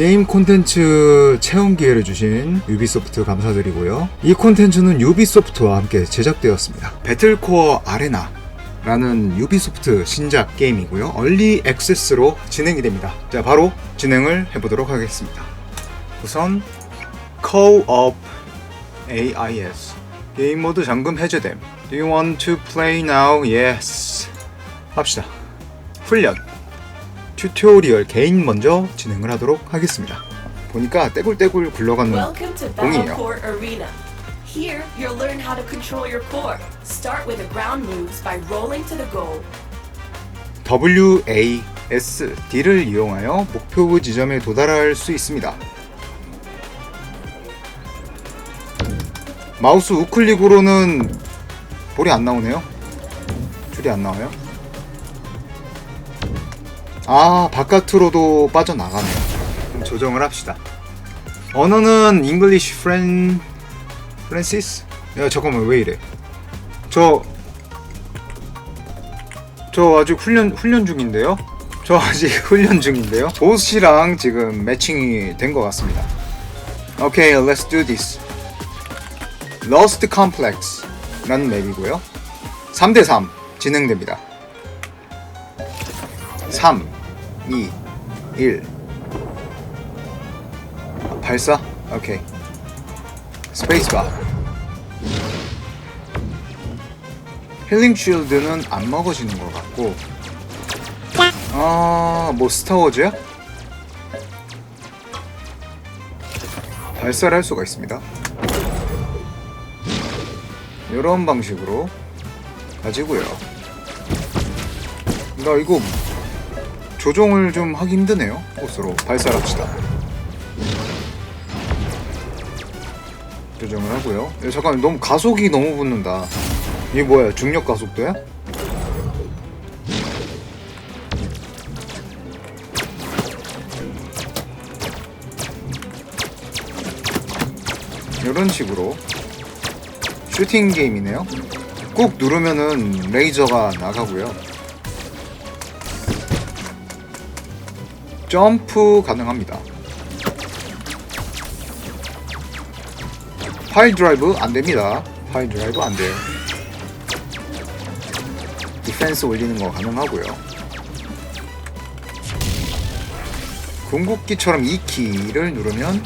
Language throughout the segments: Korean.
게임 콘텐츠 체험 기회를 주신 유비소프트 감사드리고요. 이 콘텐츠는 유비소프트와 함께 제작되었습니다. 배틀코어 아레나 라는 유비소프트 신작 게임이고요. 얼리 액세스로 진행이 됩니다. 자, 바로 진행을 해보도록 하겠습니다. 우선 Up AIS 게임 모드 잠금 해제됨. Do you want to play now? Yes. 합시다. 훈련. 튜토리얼 개인 먼저 진행을 하도록 하겠습니다. 보니까 떼굴떼굴 굴러가는 공이에요. Here, you'll learn how to control your core. Start with the ground moves by rolling to the goal. WAS D를 이용하여 목표 지점에 도달할 수 있습니다. 마우스 우클릭으로는 볼이 안 나오네요. 줄이 안 나와요. 아, 바깥으로도 빠져나가네요. 좀 조정을 합시다. 언어는 English Fran 프랜시스? 야, 잠깐만 왜 이래? 저저 아직 훈련 훈련 중인데요. 저 아직 훈련 중인데요. 보스랑 지금 매칭이 된 것 같습니다. 오케이, let's do this. Lost Complex 라는 맵이고요. 3대3 진행됩니다. 3, 2, 1. 발사? 오케이. 스페이스바. 힐링 쉴드는 안 먹어지는 것 같고 아, 뭐 스타워즈야? 발사를 할 수가 있습니다. 이런 방식으로 가지고요. 나 이거 조종을 좀 하기 힘드네요. 꽃으로 발사를 합시다. 조정을 하고요. 야, 잠깐 너무 가속이 너무 붙는다. 이게 뭐야? 중력 가속도야? 이런 식으로 슈팅 게임이네요. 꾹 누르면은 레이저가 나가고요. 점프 가능합니다. 파일 드라이브 안 됩니다. 파일 드라이브 안 돼요. 디펜스 올리는 거 가능하고요. 궁극기처럼 이 키를 누르면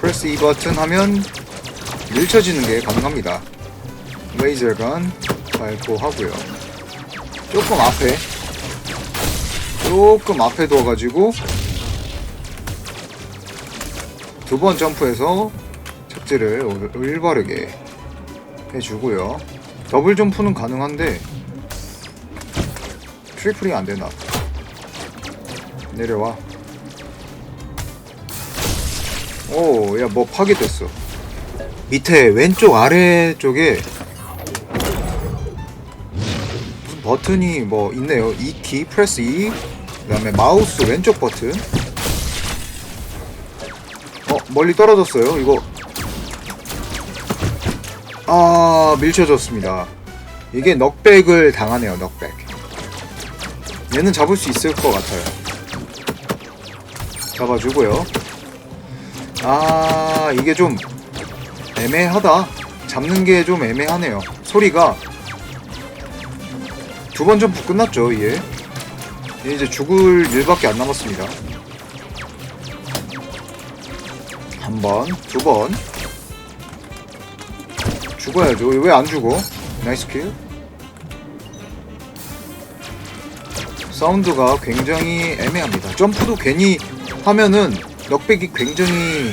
프레스 이 버튼 하면 밀쳐지는 게 가능합니다. 레이저건 발포하고요. 조금 앞에 조금 앞에 두어가지고 두 번 점프해서 착지를 올- 올바르게 해주고요. 더블 점프는 가능한데 트리플이 안 되나? 내려와. 오, 야, 뭐 파괴됐어. 밑에 왼쪽 아래 쪽에 무슨 버튼이 뭐 있네요. E 키, 프레스 E, 그 다음에 마우스 왼쪽 버튼. 어, 멀리 떨어졌어요. 이거 아, 밀쳐졌습니다. 이게 넉백을 당하네요, 넉백. 얘는 잡을 수 있을 것 같아요. 잡아주고요. 아, 이게 좀 애매하다. 잡는 게 좀 애매하네요. 소리가 두 번 점프 끝났죠, 얘. 얘 이제 죽을 일밖에 안 남았습니다. 한 번, 두 번. 죽어야죠. 왜 안 죽어? 나이스 킬. 사운드가 굉장히 애매합니다. 점프도 괜히 하면은 넉백이 굉장히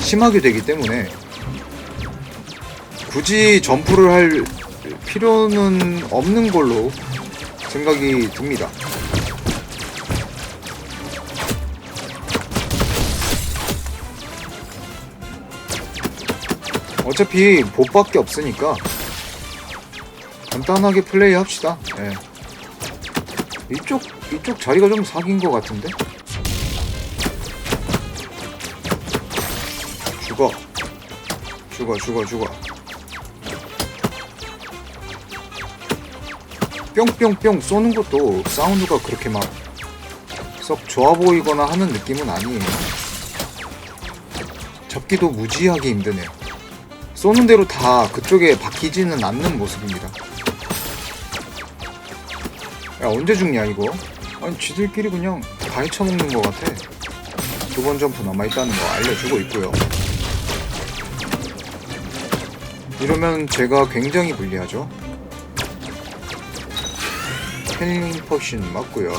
심하게 되기 때문에 굳이 점프를 할 필요는 없는 걸로 생각이 듭니다. 어차피 봇밖에 없으니까 간단하게 플레이 합시다. 예. 이쪽 이쪽 자리가 좀 사귄 것 같은데. 죽어. 죽어 죽어 죽어. 뿅뿅뿅 쏘는 것도 사운드가 그렇게 막 썩 좋아 보이거나 하는 느낌은 아니에요. 잡기도 무지하게 힘드네요. 쏘는 대로 다 그쪽에 박히지는 않는 모습입니다. 야 언제 죽냐 이거? 아니 쥐들끼리 그냥 다 헤쳐먹는 것 같아. 두 번 점프 남아있다는 거 알려주고 있고요. 이러면 제가 굉장히 불리하죠. 힐링 포션 맞고요.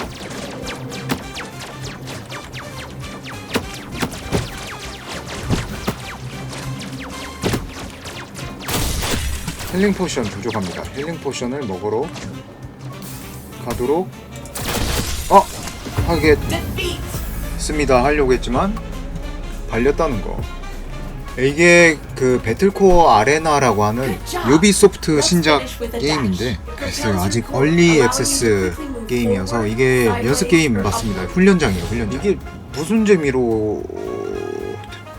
힐링 포션 부족합니다. 힐링 포션을 먹으러 가도록 어! 하겠습니다 하려고 했지만 발렸다는 거. 이게 그 배틀코어 아레나라고 하는 유비소프트 신작 게임인데 글쎄요 아직 얼리 액세스 게임이어서 이게 연습 게임 맞습니다 훈련장이에요 훈련장 이게 무슨 재미로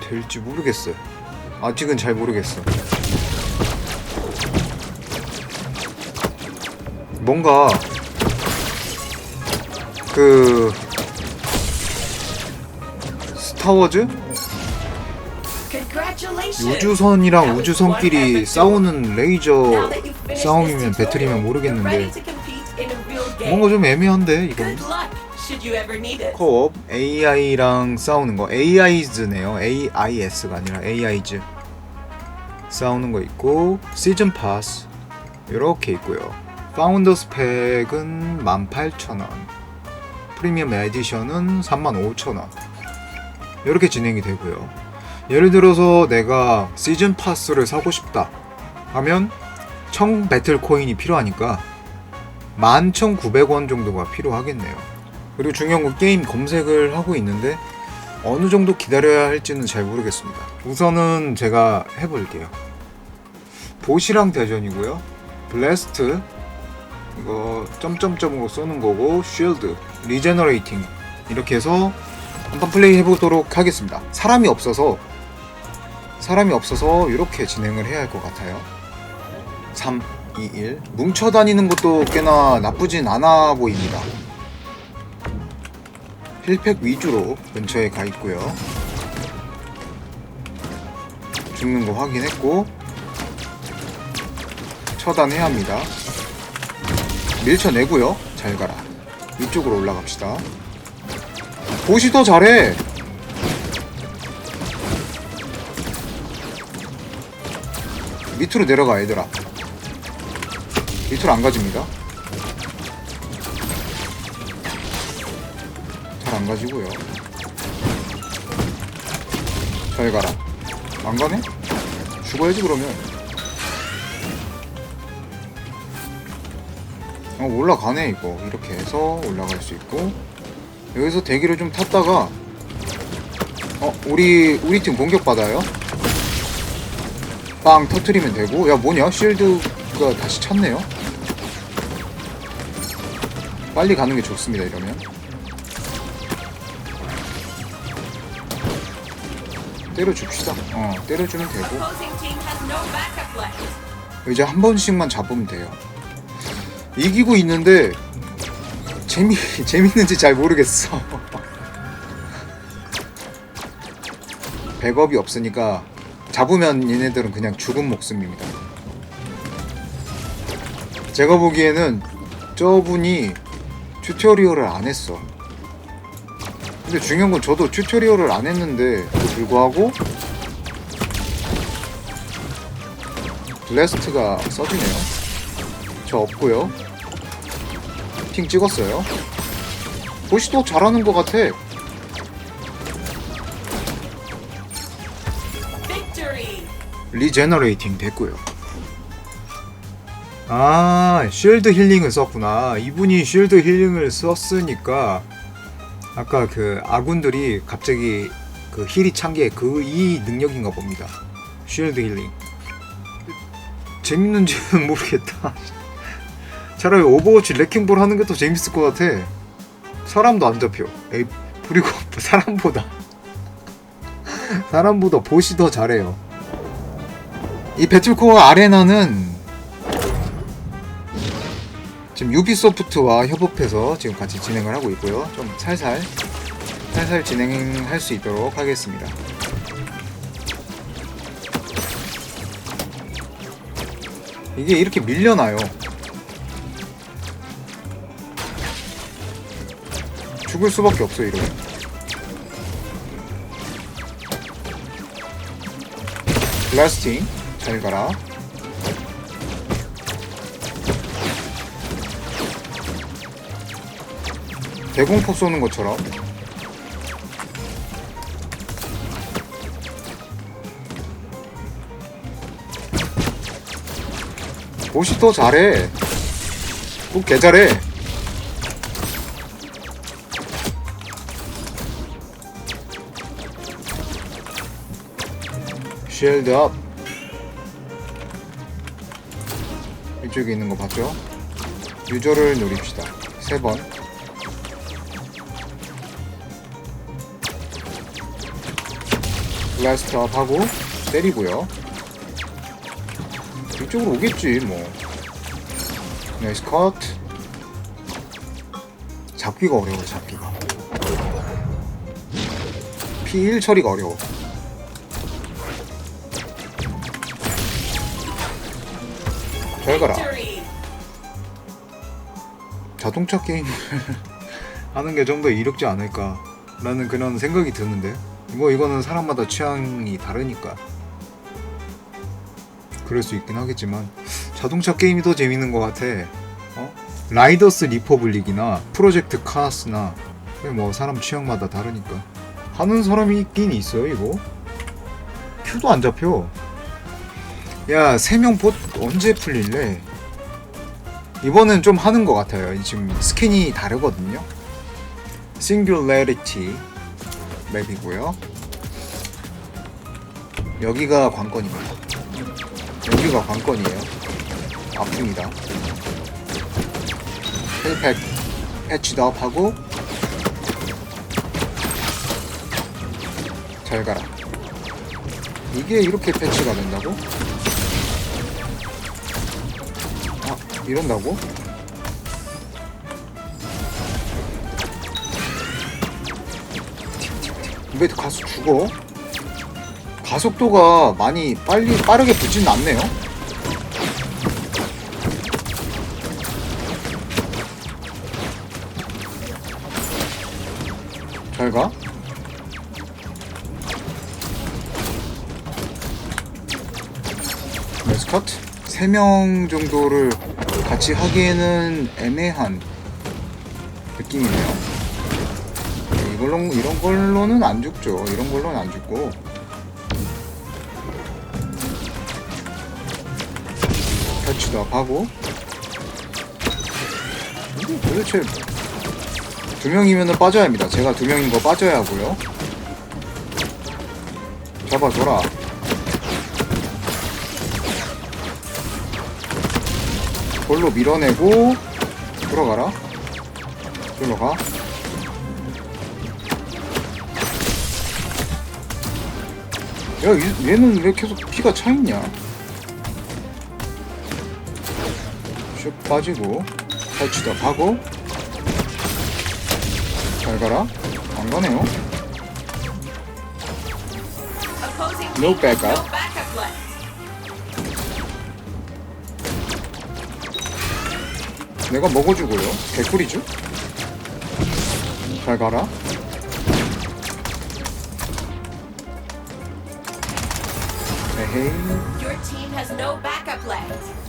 될지 모르겠어요 아직은 잘 모르겠어 뭔가 그 스타워즈! 우주선이랑 우주선끼리 싸우는 레이저 싸움이면 배틀이면 모르겠는데. 뭔가 좀 애매한데 이건. 코업 AI랑 싸우는 거 AI즈네요 AIS가 아니라 AI즈 싸우는 거 있고 시즌 파스 이렇게 있고요 파운더스 팩은 18,000원 프리미엄 에디션은 35,000원 이렇게 진행이 되고요 예를 들어서 내가 시즌 파스를 사고 싶다 하면 1000 배틀 코인이 필요하니까 11,900원 정도가 필요하겠네요 그리고 중요한 건 게임 검색을 하고 있는데 어느 정도 기다려야 할지는 잘 모르겠습니다. 우선은 제가 해볼게요. 보시랑 대전이고요. 블래스트 이거 점점점으로 쏘는 거고 쉴드 리제너레이팅 이렇게 해서 한번 플레이 해보도록 하겠습니다. 사람이 없어서 사람이 없어서 이렇게 진행을 해야 할 것 같아요. 3, 2, 1 뭉쳐 다니는 것도 꽤나 나쁘진 않아 보입니다. 힐팩 위주로 근처에 가 있고요. 죽는 거 확인했고 처단해야 합니다. 밀쳐내고요. 잘 가라. 위쪽으로 올라갑시다. 보시 더 잘해. 밑으로 내려가 얘들아. 밑으로 안 가집니다. 잘 안 가지고요. 잘 가라. 안 가네? 죽어야지 그러면. 어 올라가네 이거 이렇게 해서 올라갈 수 있고 여기서 대기를 좀 탔다가 어 우리 우리 팀 공격 받아요. 빵 터트리면 되고 야 뭐냐 쉴드가 다시 찼네요. 빨리 가는 게 좋습니다 이러면. 때려줍시다. 어, 때려주면 되고. 이제 한 번씩만 잡으면 돼요. 이기고 있는데, 재미, 재밌는지 잘 모르겠어. 백업이 없으니까, 잡으면 얘네들은 그냥 죽은 목숨입니다. 제가 보기에는 저분이 튜토리얼을 안 했어. 근데 중요한 건 저도 튜토리얼을 안 했는데 그 불구하고 블래스트가 써지네요. 저 없고요. 핑 찍었어요. 또 잘하는 것 같아. 리제너레이팅 됐고요. 아, 쉴드 힐링을 썼구나. 이분이 쉴드 힐링을 썼으니까 아까 그 아군들이 갑자기 그 힐이 찬 게 그 이 능력인가 봅니다. 쉴드 힐링. 재밌는지는 모르겠다. 차라리 오버워치 레킹볼 하는 게 더 재밌을 것 같아. 사람도 안 잡혀. 에이, 그리고 사람보다 사람보다 보시 더 잘해요. 이 배틀코어 아레나는 지금 유비소프트와 협업해서 지금 같이 진행을 하고 있고요. 좀 살살 살살 진행할 수 있도록 하겠습니다. 이게 이렇게 밀려나요. 죽을 수밖에 없어 이러면. 블라스팅 잘 가라. 대공포 쏘는 것처럼 옷이 더 잘해 꼭개 잘해 쉴드 업 이쪽에 있는 거 봤죠? 유저를 노립시다. 세번. 블라스트 업 하고 때리고요. 이쪽으로 오겠지 뭐. 나이스 컷 잡기가 어려워 잡기가. P1 처리가 어려워 잘 가라. Victory! 자동차 게임을 하는 게 좀 더 이롭지 않을까 라는 그런 생각이 드는데 뭐 이거는 사람마다 취향이 다르니까 그럴 수 있긴 하겠지만 자동차 게임이 더 재밌는 것 같아. 어? 라이더스 리퍼블릭이나 프로젝트 카스나 뭐 사람 취향마다 다르니까. 하는 사람이 있긴 있어요 이거. 큐도 안 잡혀 야 세 명 봇 언제 풀릴래 이번엔 좀 하는 것 같아요. 지금 스킨이 다르거든요. 싱귤레리티 맵이고요. 여기가 관건입니다. 여기가 관건이에요. 아픕니다. 힐팩 패치도 하고 잘 가라. 이게 이렇게 패치가 된다고? 아, 이런다고? 왜 가서 죽어? 가속도가 많이 빨리 빠르게 붙진 않네요. 메스커트 3명 정도를 같이 하기에는 애매한 느낌이네요. 이걸로 이런 걸로는 안 죽죠. 이런 걸로는 안 죽고. 터치도 하고. 이게 도대체 두 명이면 빠져야 합니다. 제가 두 명인 거 빠져야 하고요. 잡아줘라. 볼로 밀어내고 들어가라. 들러 가. 야, 이- 얘는 왜 계속 피가 차 있냐? 슉 빠지고 탈취도 하고 잘 가라. 안 가네요. No backup. 내가 먹어주고요. 개꿀이죠? 잘 가라. 에헤이.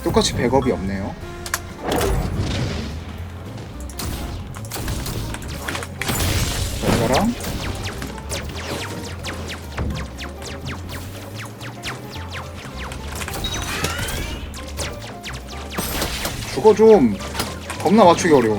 똑같이 백업이 없네요. 잘 가라. 죽어 좀. 겁나 맞추기 어려워.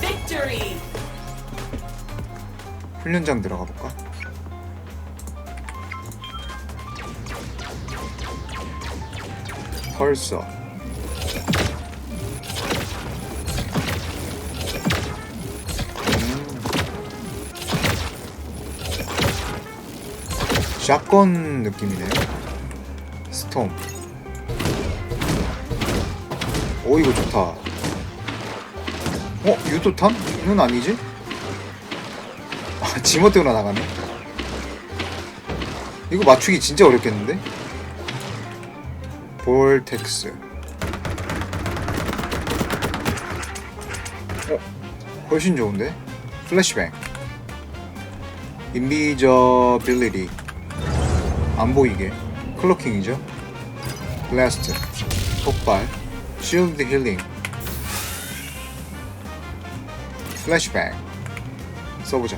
Victory! 훈련장 들어가 볼까? 펄서 샷건 느낌이네요. 스톰. 오 이거 좋다. 어 유도탄? 는 아니지? 아 지멋대로 나가네. 이거 맞추기 진짜 어렵겠는데? 볼텍스. 어 훨씬 좋은데? 플래시뱅. 인비저빌리티 안 보이게. 클로킹이죠. 블래스트 폭발. 쉴드 힐링 플래시뱅 써보자.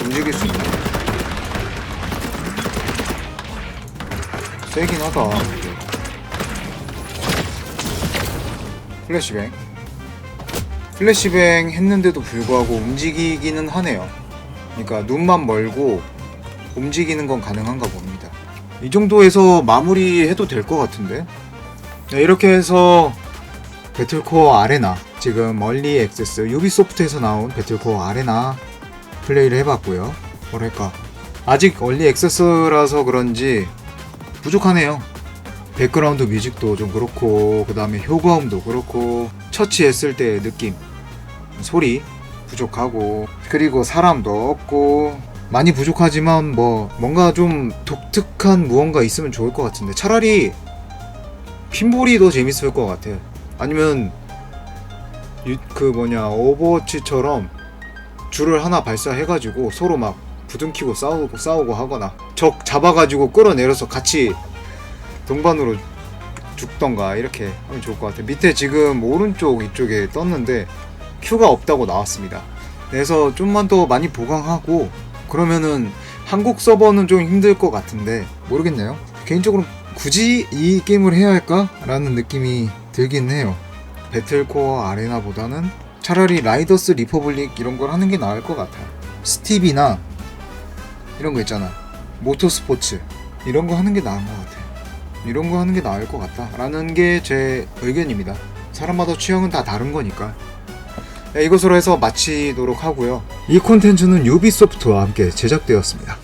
움직일 수 있나? 세긴 하다. 플래시뱅 플래시뱅 했는데도 불구하고 움직이기는 하네요. 그러니까 눈만 멀고 움직이는 건 가능한가 봅니다. 이 정도에서 마무리해도 될 것 같은데? 네, 이렇게 해서 배틀코어 아레나 지금 얼리 액세스 유비소프트에서 나온 배틀코어 아레나 플레이를 해봤고요. 뭐랄까 아직 얼리 액세스라서 그런지 부족하네요. 백그라운드 뮤직도 좀 그렇고 그 다음에 효과음도 그렇고 처치했을 때의 느낌 소리 부족하고 그리고 사람도 없고 많이 부족하지만 뭐 뭔가 좀 독특한 무언가 있으면 좋을 것 같은데 차라리 핀볼이 더 재밌을 것 같아 아니면 유- 그 뭐냐 오버워치처럼 줄을 하나 발사해가지고 서로 막 부둥키고 싸우고 싸우고 하거나 적 잡아가지고 끌어내려서 같이 동반으로 죽던가 이렇게 하면 좋을 것 같아요. 밑에 지금 오른쪽 이쪽에 떴는데 큐가 없다고 나왔습니다. 그래서 좀만 더 많이 보강하고 그러면은 한국 서버는 좀 힘들 것 같은데 모르겠네요. 개인적으로 굳이 이 게임을 해야 할까 라는 느낌이 들긴 해요. 배틀코어 아레나보다는 차라리 라이더스 리퍼블릭 이런 걸 하는 게 나을 것 같아요. 스티비나 이런 거 있잖아. 모터스포츠 이런 거 하는 게 나은 것 같아요. 이런 거 하는 게 나을 것 같다라는 게 제 의견입니다. 사람마다 취향은 다 다른 거니까. 네, 이것으로 해서 마치도록 하고요. 이 콘텐츠는 유비소프트와 함께 제작되었습니다.